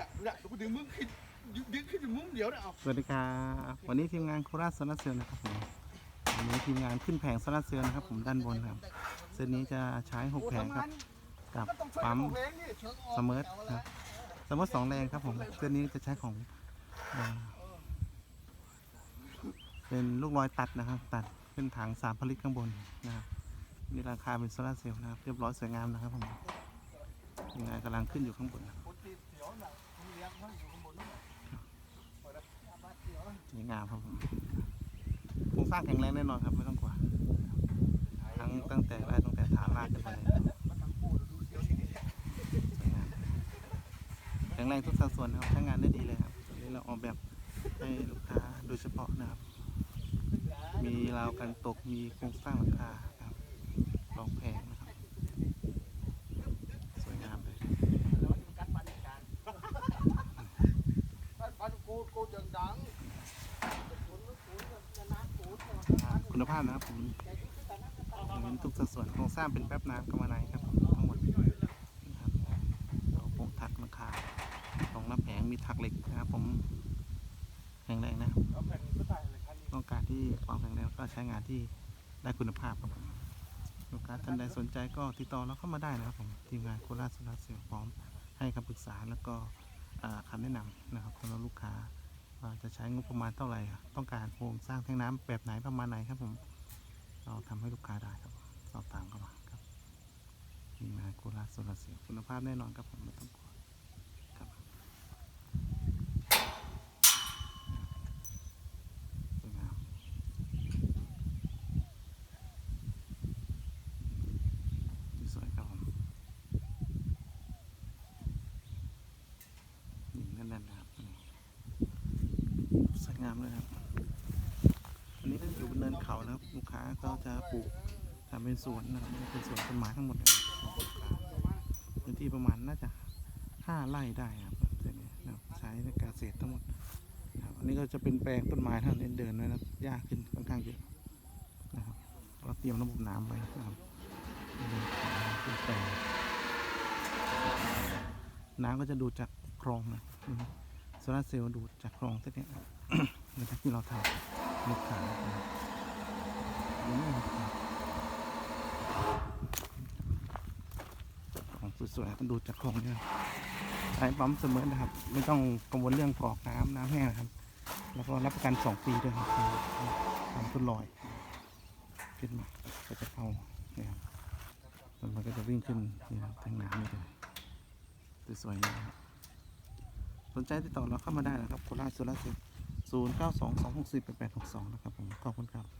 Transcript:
น่ะน่ะกูดึงมึงขึ้นดึงขึ้นมุมเดียวนะเอาสวัสดีครับวันนี้ทีมงานโคราชโซลาร์เซลล์นะครับผมวันนี้ทีมงานขึ้นแผงโซลาร์เซลล์นะครับผมด้านบนครับเส้นนี้จะใช้หกแผงครับ กับปั๊มเสมอครับเสมอสองแรงครับผมเส้นนี้จะใช้ของเป็นลูกลอยตัดนะครับ ตัดเป็นถังสามผลิตข้างบนนะครับมีราคาเป็นโซลาร์เซลล์นะครับเรียบร้อยสวยงามนะครับผมทีมงานกำลังขึ้นอยู่ข้างบนนะครับ สวยงามครับผมโครงสร้างแข็งแรงแน่นอนครับไม่ต้องกลัวทั้งตั้งแต่แรกตั้งแต่ฐานรากขึ้นไปเลยแข็งแรงทุกสัดส่วนนะครับใช้งานได้ดีเลยครับนี้เราออกแบบให้ลูกค้าโดยเฉพาะนะครับ มีราวกันตกมีโครงสร้างหลังคาครับรองแพงนะครับ สวยงามเลย ปันกูกูจังดัง คุณภาพนะครับผมเน้นทุกสัดส่วนโครงสร้างเป็นแป๊บน้ำกำมะไนครับผมทั้งหมดนะครับเราโครงถักราคาของหน้าแผงมีถักเหล็กนะครับ ผมแข็งแรงนะครับต้องการที่ความแข็งแรงก็ใช้งานที่ได้คุณภาพครับผมลูกค้าท่านใดสนใจก็ติดต่อเราเข้ามาได้นะครับผมทีมงานโคราชโซลาร์เซลล์พร้อมให้คำปรึกษาแล้วก็อ่าคำแนะนำนะครับสำหรับลูกค้า จะใช้งบประมาณเท่าไหร่ ต้องการโครงสร้างแทงน้ำแบบไหนประมาณไหนครับผมเราทำให้ลูกค้าได้ครับสอบถามเข้ามาครับมีมาโคราโซลาเซลล์คุณภาพแน่นอนครับผมไม่ต้องกลัวครับสวยงามสวยครับผมนี่แน่นๆนะครับนี่สวย งามเลยครับ อันนี้ก็อยู่บนเนินเขานะครับ ลูกค้าก็จะปลูกทำเป็นสวนนะครับเป็นสวนต้นไม้ทั้งหมดเลยพื้นที่ประมาณน่าจะห้าไร่ได้ครับเส้นนี้นะใช้ในการเกษตรทั้งหมดนะครับอันนี้ก็จะเป็นแปลงต้นไม้ท่านเดินเดินนะครับหญ้าขึ้นค่อนข้างเยอะนะครับเราเตรียมระบบน้ำไว้นะครับเป็นแปลงน้ำก็จะดูดจากคลองนะ ลาร์เซลล์ดูดจากคลองเส้นนี้นะครับที่เราทำลูกค้านะครับอืมของสวยๆก็ดูดจากคลองเนี่ยใช้ปั๊มเสมอนะครับ ไม่ต้องกังวลเรื่องกรอกน้ำน้ำแห้งนะครับ แล้วก็รับประกันสองปีด้วยครับทำต้นลอย ขึ้นมาก็จะเข้าเนี่ยครับแล้วมันก็จะวิ่งขึ้นนี่ครับทางน้ำนี่เลยสวยๆนะครับ สนใจติดต่อเราเข้ามาได้นะครับโคราชโซลาร์เก้าสองสองหกสี่แปดแปดหกสองนะครับผมขอบคุณครับ